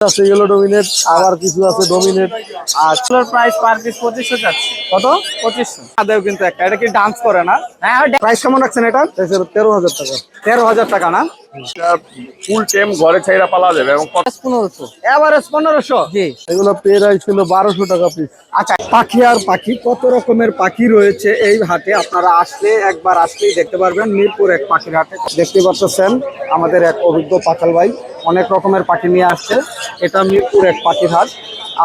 আছে yellow dominate আবার কিছু আছে ডমিনেট আর চুলোর প্রাইস পার পিস পঁচিশশো যাচ্ছে। কত? পঁচিশশো। আদেও কিন্তু একটা এটা কি ডান্স করে না? হ্যাঁ প্রাইস কেমন রাখছেন এটা? তেরো হাজার টাকা। তেরো হাজার টাকা না? ফুল টেম ঘরে ছাইরা পালা যাবে এবং পনেরোশো। এভারেজ পনেরোশো? জি। এগুলো পেরাই ছিল বারোশো টাকা পিস আচ্ছা। পাখি আর পাখি কত রকমের পাখি রয়েছে এই হাটে? আপনারা আসলে একবার আসলেই দেখতে পারবেন মিরপুর এক পাখির হাটে। দেখতে পাচ্ছেন আমাদের এক অভিজ্ঞ পাখাল ভাই। অনেক রকমের পাখি নিয়ে আসছে। এটা মিরপুর এক পাখির হাট।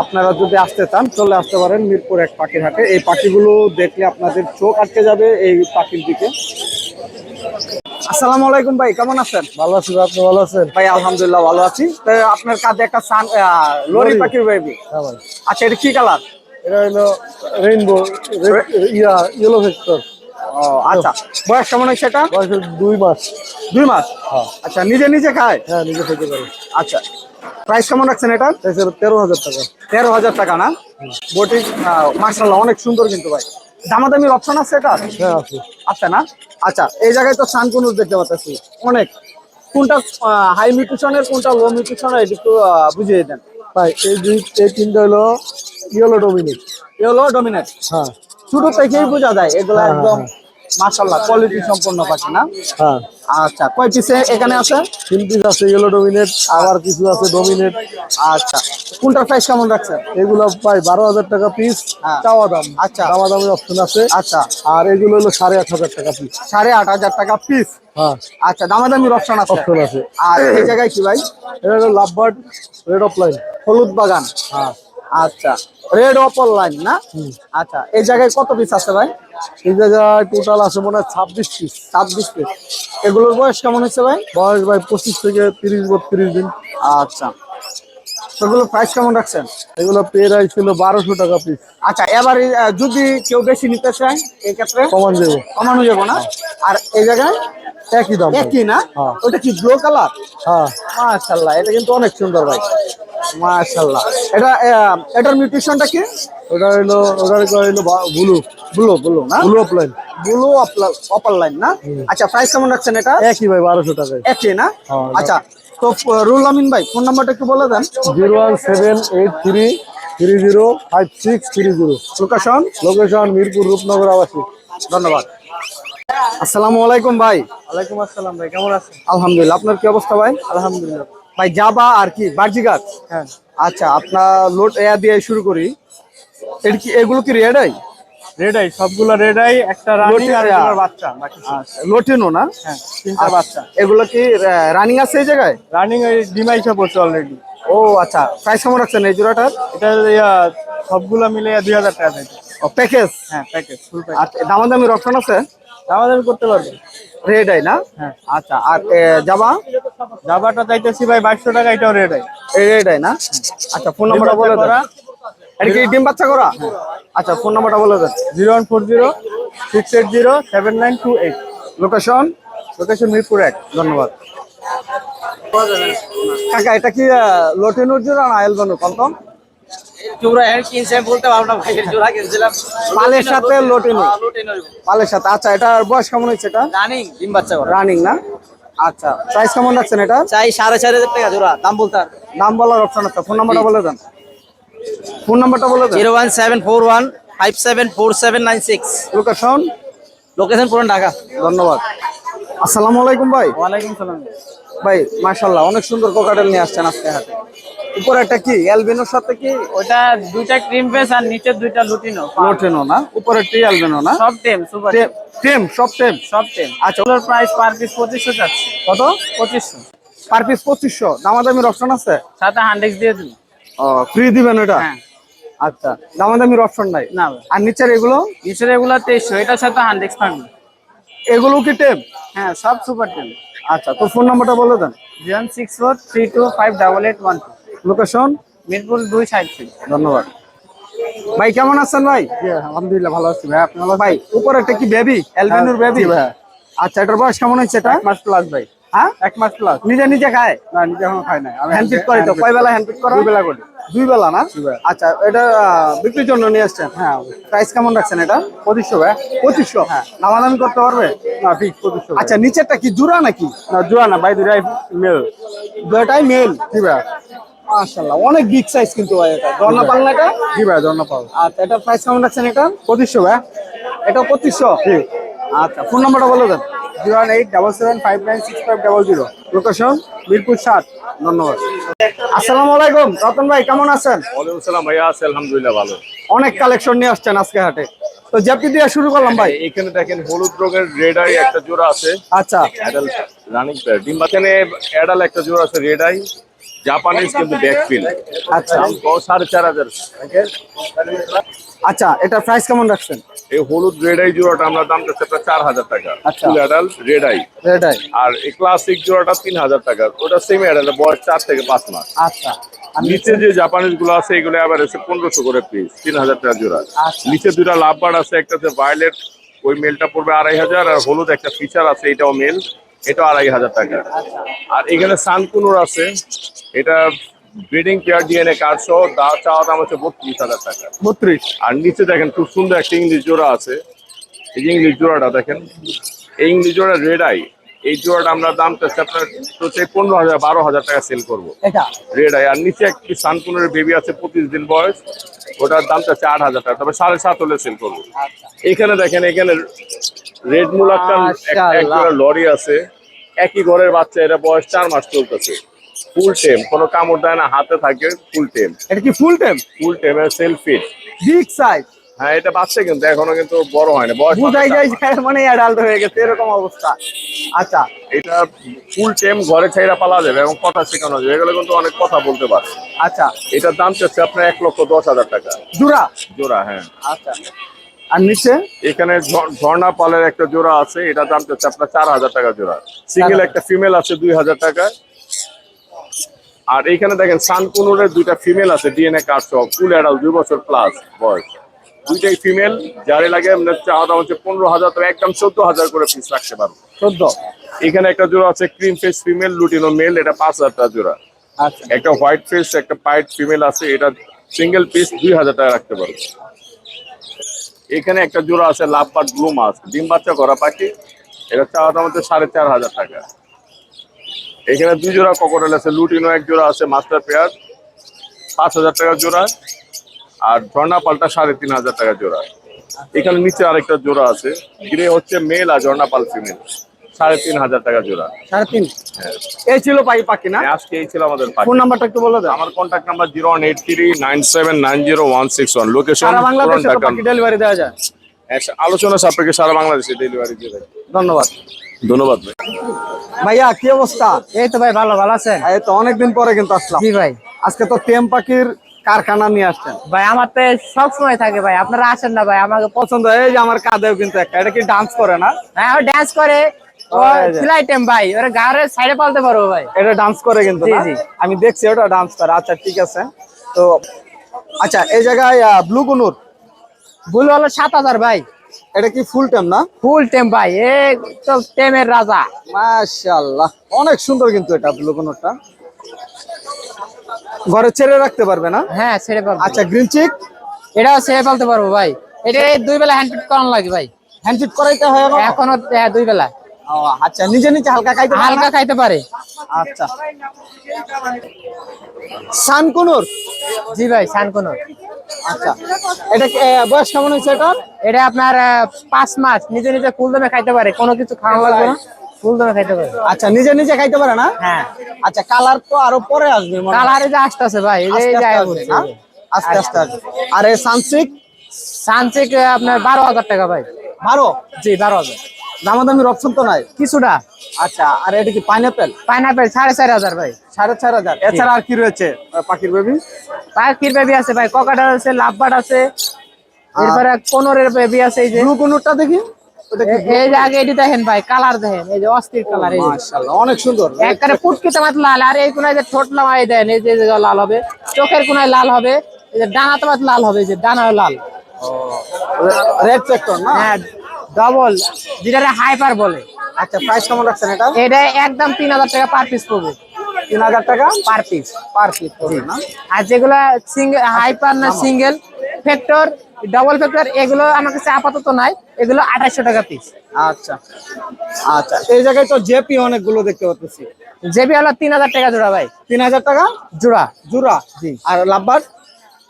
আপনারা যদি আসতে চান চলে আসতে পারেন মিরপুর এক পাখির হাটে। এই পাখিগুলো দেখলে আপনাদের চোখ আটকে যাবে এই পাখির দিকে। আসসালামু আলাইকুম ভাই কেমন আছেন? ভালো আছি আপনি ভালো আছেন? ভাই আলহামদুলিল্লাহ ভালো আছি। তো আপনার কাঁধে একটা সান লরি। পাখির বেবি হ্যাঁ আচ্ছা এটা কি কালার এটা হলো রেইনবো ইয়া ইয়েলো ভেক্টর ও আচ্ছা। বয়স কেমন হয়েছে এটা? বয়স দুই মাস। দুই মাস? হ্যাঁ। আচ্ছা নিজে নিজে খায়? হ্যাঁ নিজে থেকে পারে। আচ্ছা। প্রাইস কেমন রাখছেন এটা? তেরো হাজার টাকা। তেরো হাজার টাকা না? বটি মার্শাল্লাহ অনেক সুন্দর কিন্তু ভাই। দামাদামির অপশন আছে এটা? হ্যাঁ আছে। আছে না? আচ্ছা এই জায়গায় তো সানকুনুস দেখতে পাচ্ছি। অনেক। কোনটা হাই মিউটেশনের কোনটা লো মিউটেশনের এটা একটু বুঝিয়ে দেন। ভাই এই দুই এই তিনটা হলো ইয়েলো ডমিনেট হলো ডমিনেট হ্যাঁ। ছোট থেকেই বোঝা যায় এগুলো হ্যাঁ, একদম মার্শাল্লাহ কোয়ালিটি সম্পন্ন পাখি না? হ্যাঁ। আচ্ছা কয় পিসে এখানে আছে? তিন পিস আছে ইয়েলো ডমিনেট আবার কিছু আছে ডমিনেট আচ্ছা কোনটার প্রাইস কেমন রাখছেন এগুলো প্রায় বারো হাজার টাকা পিস হ্যাঁ। চাওয়া দাম। আচ্ছা। চাওয়া দামের অপশন আছে। আচ্ছা। আর এগুলো হলো সাড়ে আট হাজার টাকা পিস সাড়ে আট হাজার টাকা পিস হ্যাঁ। আচ্ছা দামাদামির অপশন আছে? অপশন আছে। আর এই জায়গায় কি ভাই? এটা হলো লাভবার্ড রেড অফ লাইন। হলুদ বাগান। হ্যাঁ। আচ্ছা রেড অপল লাইন না? আচ্ছা এই জায়গায় কত পিস আছে ভাই? এই জায়গায় টোটাল আছে মনে হয় ছাব্বিশ পিস ছাব্বিশ পিস এগুলোর বয়স কেমন হচ্ছে ভাই? বয়স ভাই পঁচিশ থেকে তিরিশ বত্রিশ দিন। আচ্ছা। সেগুলো প্রাইস কেমন রাখছেন? এগুলো পেরাই ছিল বারোশো টাকা পিস আচ্ছা এবার যদি কেউ বেশি নিতে চায় এই ক্ষেত্রে কমান দেবো। কমানো যাব না? আর এই জায়গায়? একই দাম। একই না? হ্যাঁ। ওটা কি ব্লু কালার হ্যাঁ। মাশাল্লাহ এটা কিন্তু অনেক সুন্দর ভাই। মাশাল্লাহ এটা এটার নিউট্রিশনটা কি? ওটা হলো ওটা হলো ব্লু ব্লু ব্লু না? Blue opaline blue opaline না? আচ্ছা প্রাইস কেমন রাখছেন এটা? একই ভাই বারোশো টাকায়। একই না? হ্যাঁ, আচ্ছা তো রুল আমিন ভাই ফোন নাম্বারটা একটু বলে দেন। Zero one seven eight three three zero five six three zero. Location location Mirpur Rupnagar আবাসিক। ধন্যবাদ। আসসালামু আলাইকুম ভাই। ওয়ালাইকুম আসসালাম ভাই কেমন আছেন? আলহামদুলিল্লাহ আপনার কি অবস্থা ভাই? আলহামদুলিল্লাহ। ভাই জাবা আর কি বার্জিগাছ হ্যাঁ। আচ্ছা আপনার লোড এয়া দিয়ে শুরু করি। এটা কি এগুলো কি রেডাই রেড আই সবগুলো রেড আই একটা রানিং আর। এগুলোর বাচ্চা বাকি সব। আচ্ছা লোটেনো না? হ্যাঁ তিনটা বাচ্চা। এগুলো কি রানিং আছে এই জায়গায়? রানিং ওই ডিমাইসা পড়ছে অলরেডি ও আচ্ছা প্রাইস কেমন রাখছেন এই জোড়াটার? এটা সবগুলো মিলে দুই হাজার টাকা প্যাকেজ হ্যাঁ প্যাকেজ ফুল প্যাকেজ আচ্ছা দামাদামির অপশন আছে? দামাদামি করতে পারবে। রেড আই না? হ্যাঁ। আচ্ছা আর এ, জাবা জাবাটা চাইতেছি ভাই বাইশশো টাকা এটাও রেড আই এই রেড আই না? আচ্ছা ফোন নাম্বারটা বলে করা। এটা কি ডিম বাচ্চা করা? আচ্ছা ফোন নাম্বারটা বলে দেন। Zero one four zero six eight zero seven nine two eight. Location location Mirpur এক। ধন্যবাদ। কাকা এটা কি লোটেনুর জোড়া না এলবানু কনফার্ম? জোড়া হ্যাঁ কিনছে বলতে পারব না ভাই জোড়া কিনছিলাম। পালের সাথে লোটেনু পালের সাথে। আচ্ছা এটার বয়স কেমন হয়েছে এটা? রানিং ডিম বাচ্চা রানিং না? আচ্ছা প্রাইস কেমন রাখছেন এটা? চাই সাড়ে চার হাজার টাকা জোড়া দাম বলতে দাম বলার অপশন আছে। ফোন নাম্বারটা বলে দেন। ফোন নাম্বারটা বলে দেন। Zero one seven four one five seven four seven nine six. Location location Puran Dhaka. ধন্যবাদ। আসসালামু আলাইকুম ভাই। ওয়ালাইকুম সালাম। ভাই মাশাল্লাহ অনেক সুন্দর কোকাটেল নিয়ে আসছেন আজকে হাতে উপরে একটা কি এলবিনোর সাথে কি? ওটা দুইটা ক্রিম ফেস আর নিচে দুইটা লুটিনো। লোটেনো না উপরে টি এলবিনো না? সব টেম সুপার টেম সব টেম সব টেম আচ্ছা ওগুলোর প্রাইস পার পিস পঁচিশশো যাচ্ছে। কত? পঁচিশশো। পার পিস পঁচিশশো। দামাদামির অপশন আছে? সাথে হান্ড্রেক্স দিয়ে দিন ও ফ্রি দিবেন এটা? হ্যাঁ। আচ্ছা দামাদামির অপশন নাই? না। আর নিচের এগুলো? নিচের এগুলো তেইশশো এটার সাথে হান্ড্রেক্স থাকবে। এগুলো কি টেপ হ্যাঁ সব সুপার টেম আচ্ছা তো ফোন নাম্বারটা বলে দেন। Zero six four three two five double eight one two. Location Mirpur দুই সাইড থেকে। ধন্যবাদ। ভাই কেমন আছেন ভাই? আলহামদুলিল্লাহ ভালো আছি ভাই। আপনার ভাই উপরে একটা কি বেবি এলবিনোর বেবি ভাই। আচ্ছা এটার বয়স কেমন হয়েছে এটা? এক মাস প্লাস ভাই। হ্যাঁ? এক মাস প্লাস নিজে নিজে খায়? না নিজে এখন খাই নাই। আমি হ্যান্ড পিক করে তো। কয় বেলা হ্যান্ড পিক করা? দুই বেলা করি। দুই বেলা না? আচ্ছা এটা বিক্রির জন্য নিয়ে আসছেন? হ্যাঁ প্রাইস কেমন রাখছেন এটা? পঁচিশশো ভাই। পঁচিশশো? হ্যাঁ। দামাদামি করতে পারবে? না ফিক্স পঁচিশশো আচ্ছা নিচেরটা কি জোড়া নাকি? না জোড়া না ভাই দুটাই মেল দুটাই মেল কি ভাই। মাশাআল্লাহ অনেক বিগ সাইজ কিন্তু ভাই এটা। ঝর্ণা পাল না এটা? জি ভাই ধন্যবাদ পাবো আচ্ছা এটা প্রাইস কেমন রাখছেন এটা? পঁচিশশো ভাই। এটা পঁচিশশো? আচ্ছা ফোন নাম্বারটা বলে দেন। Zero eight double seven five nine six five double zero. Location Mirpur সাত। ধন্যবাদ। আসসালামু আলাইকুম রতন ভাই কেমন আছেন? ওয়ালাইকুম সালাম ভাইয়া আছে আলহামদুলিল্লাহ ভালো। অনেক কালেকশন নিয়ে আসছেন আজকে হাটে। তো জ্যাপটি দিয়ে শুরু করলাম ভাই। এখানে দেখেন হলুদ রঙের রেড আই একটা জোড়া আছে। আচ্ছা। অ্যাডাল রানিং প্লেয়ার ডিম্বাখানে অ্যাডাল একটা জোড়া আছে রেড আই জাপানিজ কিন্তু ব্যাক ফিল আচ্ছা। সাড়ে চার হাজার। আচ্ছা এটা প্রাইস কেমন রাখছেন? এই হলুদ রেড আই জোড়াটা আমরা দাম চাচ্ছি প্রায় চার হাজার টাকা। ফুল অ্যাডাল রেড আই এটাই আর এই ক্লাসিক জোড়াটা তিন হাজার টাকা। ওটা সেম অ্যাডাল বয়স চার থেকে পাঁচ মাস। আচ্ছা। আর নিচে যে জাপানিজগুলো আছে এগুলো আবার এসে পনেরোশো করে পিস তিন হাজার টাকা জোড়া। আচ্ছা। নিচে দুটা লাভবার আছে একটাতে ভায়োলেট ওই মেলটা পড়বে আড়াই হাজার আর হলুদ একটা ফিচার আছে এটাও মেল এটা আড়াই হাজার টাকা। আর এখানে সানকুনুর আছে। এটা ব্রিডিং পেয়ার ডিএনএ কার্ড সহ দা চাওয়া দাম হচ্ছে বত্রিশ হাজার টাকা। বত্রিশ? আর নিচে দেখেন খুব সুন্দর একটা ইংলিশ জোড়া আছে। এই যে ইংলিশ জোড়াটা দেখেন। এই ইংলিশ জোড়া রেড আই এই জোড়াটা আমরা দাম চাচ্ছি আপনার হচ্ছে পনেরো হাজার বারো হাজার টাকা সেল করব। Red eye. আর নিচে একটি সানকুনের বেবি আছে পঁচিশ দিন বয়স। ওটার দামটা চার হাজার টাকা। তবে সাড়ে সাত হলে সেল করব। এখানে দেখেন এখানে রেড মুলাক্কার একটা লরি আছে। একই ঘরের বাচ্চা এটা বয়স চার মাস চলতেছে। ফুল টেম কোনো কামড় দেয় না হাতে থাকে ফুল টেম এটা কি ফুল টেম ফুল টেমের সেলফি বিগ সাইজ হ্যাঁ এটা বাচ্চা কিন্তু এখনও কিন্তু বড় হয় না বয়স বুঝাই যায় মানে অ্যাডাল্ট হয়ে গেছে এরকম অবস্থা। আচ্ছা। এটা ফুল টেম ঘরে ছাইরা পালা যাবে এবং কথা শেখানো যাবে এগুলো কিন্তু অনেক কথা বলতে পারে। আচ্ছা। এটার দাম চাচ্ছে আপনার এক লক্ষ দশ হাজার টাকা। জোড়া? জোড়া হ্যাঁ। আচ্ছা। আর নিচে? এখানে ঝর্ণা পালের একটা জোড়া আছে এটা দাম চাচ্ছে আপনার চার হাজার টাকা জোড়া। সিঙ্গেল একটা ফিমেল আছে দুই হাজার টাকা আর এইখানে দেখেন সানকুনুরের দুইটা ফিমেল আছে ডিএনএ কার্ড সহ ফুল অ্যাডাল দুই বছর প্লাস বয়স। দুইটাই ফিমেল যারে লাগে চাওয়া দাম হচ্ছে পনেরো হাজার তবে একদম চোদ্দ হাজার করে পিস রাখতে পারব। চোদ্দ? এখানে একটা জোড়া আছে cream face female lutino male এটা পাঁচ হাজার টাকা জোড়া। আচ্ছা। একটা হোয়াইট ফেস একটা পাইট ফিমেল আছে এটা সিঙ্গেল পিস দুই হাজার টাকা রাখতে পারব। এখানে একটা জোড়া আছে লাভ পাট ব্লু মাছ ডিম বাচ্চা করা পাখি। এটা চাওয়া দাম হচ্ছে সাড়ে চার হাজার টাকা। এখানে দুই জোড়া ককটেল আছে, লুটিনো এক জোড়া আছে মাস্টার পেয়ার পাঁচ হাজার টাকা জোড়া। আর ঝর্ণা পালটা সাড়ে তিন হাজার টাকা জোড়া। এখানে নিচে আরেকটা জোড়া আছে। গ্রে হচ্ছে মেল আর ঝর্ণা পাল ফিমেল সাড়ে তিন হাজার টাকা জোড়া। সাড়ে তিন? হ্যাঁ। এই ছিল পাই পাখি না? আজকে এই ছিল আমাদের ফোন নাম্বারটা একটু বলে দেন আমার contact number zero one eight three nine seven nine zero one six one location delivery দেওয়া যায়। আলোচনা সাপেক্ষে সারা বাংলাদেশে ডেলিভারি দিয়ে ধন্যবাদ। ধন্যবাদ ভাই। ভাইয়া কি অবস্থা? এই তো ভাই ভালো ভালো আছেন? এই তো অনেকদিন পরে কিন্তু আসলাম। জি ভাই। আজকে তো টেম পাখির কারখানা নিয়ে আসছেন। ভাই আমার তো সব সময় থাকে ভাই। আপনারা আসেন না ভাই আমাকে পছন্দ এই যে আমার কাঁধেও কিন্তু একটা। এটা কি ডান্স করে না? হ্যাঁ ও ডান্স করে। ও এই যে। ফ্লাই টাইম ভাই ওরা সাইডে পালতে পারব ভাই। এটা ডান্স করে কিন্তু। আমি দেখছি ওটা ডান্স করে। আচ্ছা ঠিক আছে। তো আচ্ছা এই জায়গায় ব্লু কুনুর ভুল হলো সাত হাজার ভাই। এটা কি ফুল টাইম না? ফুল টেম ভাই এ তো টেমের রাজা। মাশাআল্লাহ। অনেক সুন্দর কিন্তু এটা ব্লু কুনুরটা ঘরে ছেড়ে রাখতে পারবে না? হ্যাঁ ছেড়ে পারব। আচ্ছা গ্রিন চিক এটাও ছেড়ে পালতে পারব ভাই। এটা দুই বেলা হ্যান্ড করানো লাগে ভাই। হ্যান্ডচিট করাইতে হয় এখনও? এখনও হ্যাঁ, দুই বেলা। ও, আচ্ছা নিজে নিজে হালকা খাইতে হালকা খাইতে পারে। আচ্ছা। সানকুনুর জি ভাই সান কোনো আচ্ছা। এটা কি, আহ, বয়স কেমন হয়েছে এটা এটা আপনার পাঁচ মাস। নিজে নিজে খাইতে পারে। কোনো কিছু খাওয়া লাগবে না। ফুল খাইতে পারে। আচ্ছা নিজে নিজে খাইতে পারে না? হ্যাঁ। আচ্ছা কালার তো আরও পরে আসবে কালারে যে আসতেছে ভাই এই যে আস্তে আস্তে আর এই সানসিক সানচেক আপনার বারো হাজার টাকা ভাই। বারো? জি বারো হাজার। দামাদামির অপশন তো নাই? কিছুটা। আচ্ছা আর এটা কি পাইনাপেল পাইনাপেল সাড়ে চার হাজার ভাই। সাড়ে চার হাজার। এছাড়া আর কি রয়েছে পাখির বেবি পাখির বেবি আছে ভাই? ককাটার আছে লাভবাট আছে এরপরে কোনরের বেবি আছে এই যে। ব্লু কুনুরটা দেখি? এই যে আগে এটি দেখেন ভাই কালার দেখেন এই যে অস্থির কালার এই। অনেক সুন্দর। একবারে ফুটকিতে মাত লাল আর এই কোনায় যে ঠোঁট লামাই দেন এই যে লাল হবে। চোখের কোনায় লাল হবে এই যে ডানা তোমার লাল হবে এই যে লাল। রেড সেক্টর না? হ্যাঁ ডবল যেটা হাইপার বলে। আচ্ছা প্রাইস কেমন রাখছেন এটা? এটা একদম তিন হাজার টাকা পার পিস পড়বে। তিন হাজার টাকা? পার পিস পার পিস না। আর যেগুলা সিঙ্গেল হাইপার না সিঙ্গেল ফ্যাক্টর ডবল ফ্যাক্টর এগুলো আমার কাছে আপাতত নাই। এগুলো আঠাশশো টাকা পিস আচ্ছা আচ্ছা। এই জায়গায় তো জেপি অনেকগুলো দেখতে পাচ্ছি। জেপি হলো তিন হাজার টাকা জোড়া ভাই। তিন হাজার টাকা? জোড়া। জোড়া জি। আর লাভবার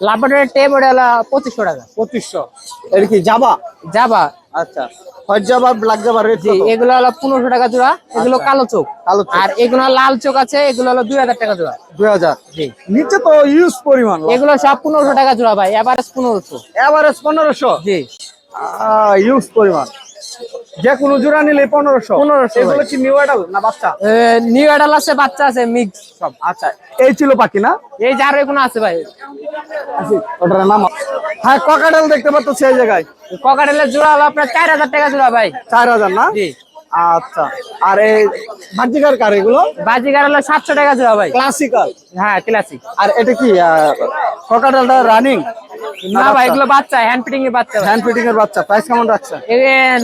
লাভবাটের টেপ ওটা হলো পঁচিশশো টাকা। পঁচিশশো। এটা কি যাবা যাবা আচ্ছা। White Java black Java red জি এগুলো হলো পনেরোশো টাকা জোড়া এগুলো কালো চোখ। কালো আর এগুলো লাল চোখ আছে এগুলো হলো দুই হাজার টাকা জোড়া। দুই হাজার। জি। নিচে তো ইউজ পরিমাণ। এগুলো সব পনেরোশো টাকা জোড়া ভাই এভারেজ পনেরোশো। এভারেজ পনেরোশো? জি। ইউজ পরিমাণ। যে কোনো জোড়া নিলে পনেরোশো। পনেরোশো এগুলো কি নিউ অ্যাডাল না বাচ্চা? নিউ অ্যাডাল আছে বাচ্চা আছে মিক্স সব। আচ্ছা এই ছিল পাখি না? এই যে আরও এগুলো আছে ভাই। ওটার নাম হ্যাঁ ককাডাল দেখতে পাচ্ছ সেই জায়গায়। ককাডালের জোড়া হলো আপনার চার হাজার টাকা জোড়া ভাই। চার হাজার না? জি। আচ্ছা। আর এই ভার্জিকার কার এগুলো? বাজিগার হলো সাতশো টাকা জোড়া ভাই। ক্লাসিক্যাল হ্যাঁ ক্লাসিক আর এটা কি ককাটেলটা রানিং না ভাই এগুলো বাচ্চা হ্যান্ড ফিটিং এর বাচ্চা হ্যান্ড ফিটিং এর বাচ্চা প্রাইস কেমন রাখছেন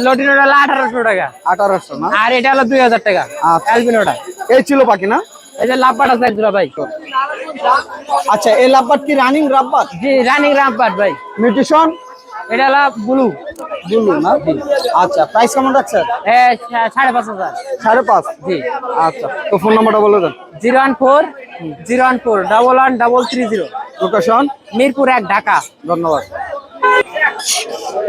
লোডিন হলো আঠারোশো টাকা। আঠারোশো না? আর এটা হলো দুই হাজার টাকা আচ্ছা। অ্যালবিনোটা এই ছিল পাখি না? এই যে লাভবাট আছে জোড়া ভাই। আচ্ছা এই লাভবার কি রানিং রাব্বার জি রানিং রামপাট ভাই। মিউটিশন এটা হলো ব্লু। বুলু না? আচ্ছা প্রাইস কেমন রাখছেন সাড়ে পাঁচ হাজার। সাড়ে পাঁচ? জি। আচ্ছা তো ফোন নাম্বারটা বলে দেন। Zero one four zero one four double one double three zero. Location Mirpur এক ঢাকা। ধন্যবাদ।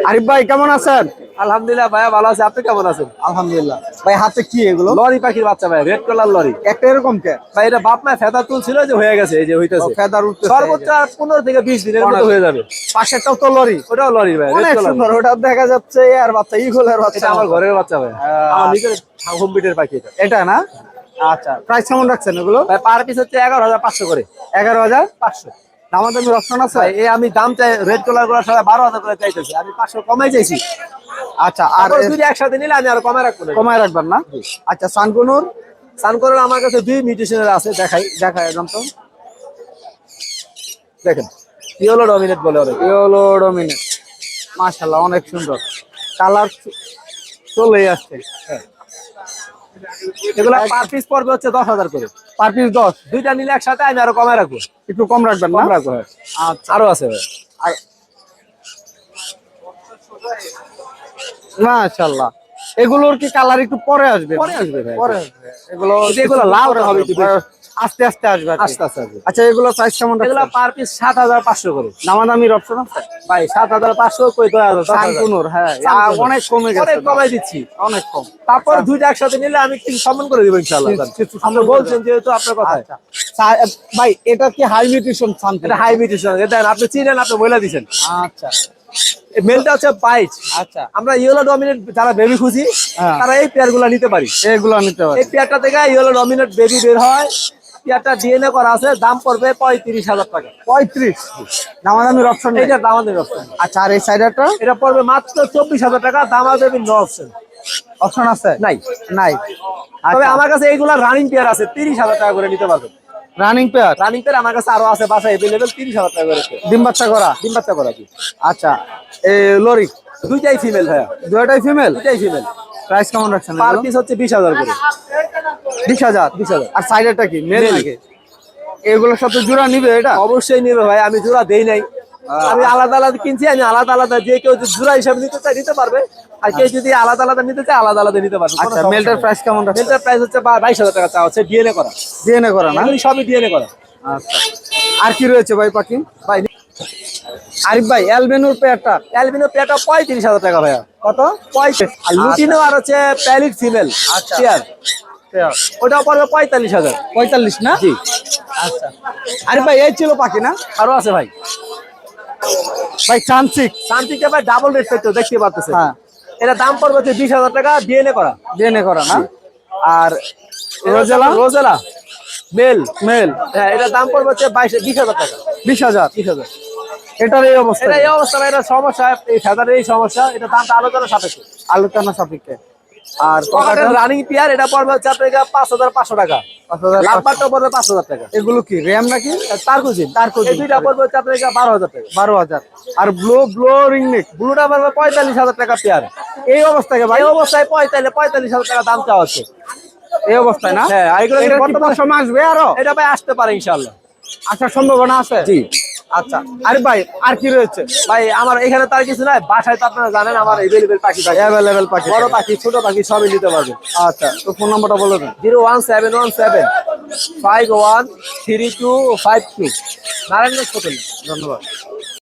আরিফ ভাই কেমন আছেন? আলহামদুলিল্লাহ ভাইয়া ভালো আছে। আপনি কেমন আছেন? আলহামদুলিল্লাহ। ভাই হাতে কি এগুলো? লরি পাখির বাচ্চা ভাই রেড কালার লরি। একটা এরকম কে? ভাই এটা বাপ তুলছিল যে হয়ে গেছে এই যে হইতেছে। ফেদার উঠতে সর্বোচ্চ থেকে দিনের মতো হয়ে যাবে। পাশেরটাও তো লরি। ওটাও লরি ভাই রেড কালার ওটা দেখা যাচ্ছে আর বাচ্চা ইগলের বাচ্চা। এটা আমার ঘরের বাচ্চা ভাই আমার নিজের হোম বিটের পাখি এটা। এটা না? আচ্ছা। প্রাইস কেমন রাখছেন পার পিস হচ্ছে এগারো হাজার পাঁচশো করে। এগারো হাজার পাঁচশো। দামাদামি অপশন আছে? এই আমি দাম চাই রেড কালারগুলো সবাই বারো হাজার করে চাইতেছি। আমি পাঁচশো কমাই চাইছি। আচ্ছা আর যদি একসাথে নিলে আমি আরও কমাই রাখব কমায় রাখবেন না? আচ্ছা সানকুনুর? সানকরের আমার কাছে দুই মিউটেশনের আছে দেখাই দেখা একদম তো। দেখেন ইয়েলো ডমিনেট বলে ওরা ইয়েলো ডমিনেট। মাশাআল্লাহ অনেক সুন্দর। কালার চলে আসছে। এগুলো পার পিস পড়বে হচ্ছে দশ হাজার করে। পার পিস দশ? দুইটা নিলে একসাথে আমি আরও কমাই রাখব। একটু কম রাখবেন না? কম রাখব হ্যাঁ। আচ্ছা। আরও আছে ভাই। আর- মাশাআল্লাহ। এগুলোর কি কালার একটু পরে আসবে? পরে আসবে ভাই। পরে আসবে। এগুলো এগুলো লাল হবে একটু আস্তে আস্তে আসবে আস্তে আস্তে আসবে। আচ্ছা এগুলো সাইজ কেমন এগুলো পার পিস সাত হাজার পাঁচশো করে। দামাদামির অপশন আছে? ভাই সাত হাজার পাঁচশো কই দশ হাজার দশ হাজার। সানকুনুর হ্যাঁ অনেক কমে গেছে অনেক কমাই দিচ্ছি। অনেক কম। তারপর দুইটা একসাথে নিলে আমি কিছু সম্মান করে দিব ইনশাআল্লাহ আপনি বলছেন যেহেতু আপনার কথা। আচ্ছা। ভাই এটা কি হাই নিউট্রিশন সানকুন এটা হাই মিউটেশন এটা আপনি চিনেন আপনি বলে দিছেন। আচ্ছা। মেলটা হচ্ছে বাইট আচ্ছা। আমরা ইয়েলো ডমিনেট যারা বেবি খুঁজি হ্যাঁ। তারা এই পেয়ারগুলা নিতে পারি। এগুলো নিতে পারে। এই পেয়ারটা থেকে ইয়েলো ডমিনেট বেবি বের হয়। পেয়ারটা ডিএনএ করা আছে দাম পড়বে পঁয়ত্রিশ হাজার টাকা। পঁয়ত্রিশ? দামাদামির অপশন এইটা আমাদের অপশন আচ্ছা আর এই সাইডারটা এটা পড়বে মাত্র চব্বিশ হাজার টাকা দাম আছে নো অপশন অপশন আছে? নাই। নাই। তবে আচ্ছা। আমার কাছে এইগুলা রানিং পেয়ার আছে তিরিশ হাজার টাকা করে নিতে পারবেন রানিং পেয়ার রানিং পেয়ার আমার কাছে আরও আছে বাসায় এভেলেবেল তিরিশ হাজার টাকা করে ডিম বাচ্চা করা? ডিম বাচ্চা করা কি আচ্ছা এই লরি? দুইটাই ফিমেল ভাইয়া। দুটাই ফিমেল দুইটাই ফিমেল প্রাইস কেমন রাখছেন পার পিস হচ্ছে বিশ হাজার করে। বিশ হাজার? বিশ হাজার। আর সাইডারটা কি? মেল। নাকি? এগুলোর সাথে জোড়া নিবে এটা? অবশ্যই নিবে ভাই আমি জোড়া দেই নাই। আমি আলাদা আলাদা কিনছি আমি আলাদা আলাদা যে কেউ জোড়া হিসাবে নিতে চাই নিতে পারবে। আর কেউ যদি আলাদা আলাদা নিতে চায় আলাদা আলাদা নিতে পারবে আচ্ছা মেলটার প্রাইস কেমন রাখছেন? মেলটার প্রাইস হচ্ছে বা- বাইশ হাজার টাকা চাওয়া হচ্ছে ডিএনএ করা। ডিএনএ করা না? সবই ডিএনএ করা। আচ্ছা। আর কি রয়েছে ভাই পাখি? ভাই আরিফ ভাই অ্যালবেনুর পেয়ারটা? অ্যালবিনো পেয়ারটা পঁয়ত্রিশ হাজার টাকা ভাইয়া। কত? পঁয়ত্রিশ। আর লুটিনো আর হচ্ছে প্যালিট ফিমেল আচ্ছা। পেয়ার। ওটাও পড়বে পঁয়তাল্লিশ হাজার। পঁয়তাল্লিশ না? জি। আচ্ছা। আরিফ ভাই এই ছিল পাখি না? আরও আছে ভাই। ভাই চান্সিক শান্তিকে ভাই ডাবল রেট পেতো দেখতে পাচ্ছেন হ্যাঁ। এটা দাম পড়বে হচ্ছে বিশ হাজার টাকা ডিএনএ করা। ডিএনএ করা না? আর রোজেলা? রোজেলা। মেল। মেল। হ্যাঁ এটা দাম পড়বে হচ্ছে বাইশ বিশ হাজার টাকা। বিশ হাজার? বিশ হাজার। এটার এই অবস্থা এটা এই অবস্থা এটা সমস্যা এই ফেদারের এই সমস্যা এটা দামটা আলোচনা সাপেক্ষে। আলোচনা সাপেক্ষে। আর পকেটের রানিং পিয়ার এটা পড়বে হচ্ছে আপনার পাঁচ হাজার পাঁচশো টাকা। লাভবারটা পড়বে পাঁচ হাজার টাকা। এগুলো কি র্যাম নাকি? তার কুচিন তার কুচিন দুইটা পড়বে হচ্ছে আপনার বারো হাজার টাকা। বারো হাজার। আর ব্লো ব্লো রিং নেক ব্লুটা পড়বে পঁয়তাল্লিশ হাজার টাকা পেয়ার এই অবস্থায় ভাই এই অবস্থায় পঁয়তাল্লিশ পঁয়তাল্লিশ হাজার টাকা দাম চাওয়া হচ্ছে এই অবস্থায় না? হ্যাঁ, বর্তমান- সময় আসবে আরও? এটা ভাই আসতে পারে ইনশাল্লাহ আসার সম্ভাবনা আছে? জি। আচ্ছা আরে ভাই আর কি রয়েছে? ভাই আমার এখানে তার কিছু নাই বাসায় তো আপনারা জানেন আমার এভেলেবেল পাখি থাকে অ্যাভেলেবেল পাখি বড় পাখি। ছোট পাখি সবই নিতে পারবেন আচ্ছা তো ফোন নাম্বারটা বলে দেন। Zero one seven one seven five one three two five two Narayanganj ধন্যবাদ।